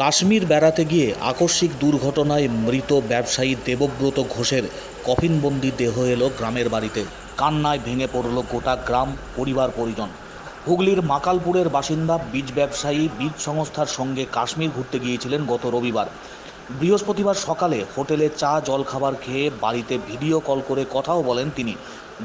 কাশ্মীর বেড়াতে গিয়ে আকস্মিক দুর্ঘটনায় মৃত ব্যবসায়ী দেবব্রত ঘোষের কফিনবন্দি দেহ এলো গ্রামের বাড়িতে। কান্নায় ভেঙে পড়ল গোটা গ্রাম, পরিবার, পরিজন। হুগলির মাকালপুরের বাসিন্দা বীজ ব্যবসায়ী, বীজ সংস্থার সঙ্গে কাশ্মীর ঘুরতে গিয়েছিলেন গত রবিবার। বৃহস্পতিবার সকালে হোটেলে চা, জলখাবার খেয়ে বাড়িতে ভিডিও কল করে কথাও বলেন তিনি।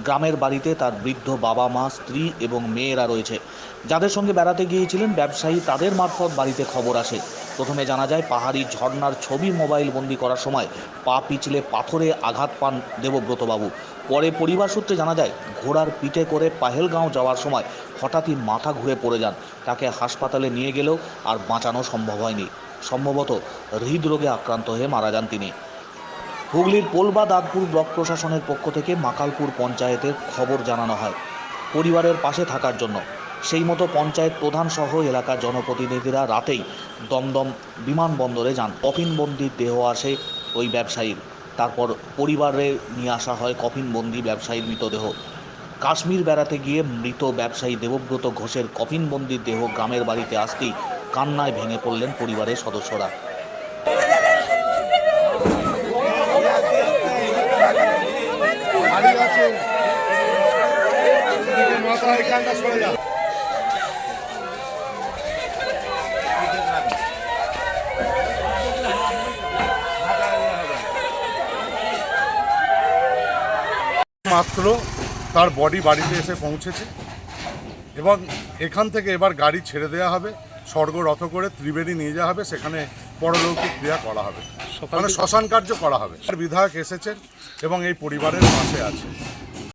গ্রামের বাড়িতে তার বৃদ্ধ বাবা মা, স্ত্রী এবং মেয়েরা রয়েছে। যাদের সঙ্গে বেড়াতে গিয়েছিলেন ব্যবসায়ী, তাদের মারফত বাড়িতে খবর আসে। প্রথমে জানা যায়, পাহাড়ি ঝর্ণার ছবি মোবাইল বন্দি করার সময় পা পিছলে পাথরে আঘাত পান দেবব্রতবাবু। পরে পরিবার সূত্রে জানা যায়, ঘোড়ার পিঠে করে পাহেলগাঁও যাওয়ার সময় হঠাৎই মাথা ঘুরে পড়ে যান। তাকে হাসপাতালে নিয়ে গেলেও আর বাঁচানো সম্ভব হয়নি। সম্ভবত হৃদরোগে আক্রান্ত হয়ে মারা যান তিনি। হুগলির পোলবা দাগপুর ব্লক প্রশাসনের পক্ষ থেকে মাকালপুর পঞ্চায়েতের খবর জানানো হয় পরিবারের পাশে থাকার জন্য। সেই মতো পঞ্চায়েত প্রধান সহ এলাকার জনপ্রতিনিধিরা রাতেই দমদম বিমানবন্দরে যান। কফিনবন্দির দেহ আসে ওই ব্যবসায়ীর। তারপর পরিবারে নিয়ে আসা হয় কফিনবন্দি ব্যবসায়ীর মৃতদেহ। কাশ্মীর বেড়াতে গিয়ে মৃত ব্যবসায়ী দেবব্রত ঘোষের কফিনবন্দির দেহ গ্রামের বাড়িতে আসতেই কান্নায় ভেঙে পড়লেন পরিবারের সদস্যরা। মাত্র তার বডি বাড়িতে এসে পৌঁছেছে এবং এখান থেকে এবার গাড়ি ছেড়ে দেওয়া হবে। স্বর্গ রথ করে ত্রিবেণী নিয়ে যাওয়া হবে সেখানে পরলৌকিক ক্রিয়া করা হবে। মানে শ্মশান কার্য করা হবে। আর বিধায়ক এসেছেন এবং এই পরিবারের পাশে আছে।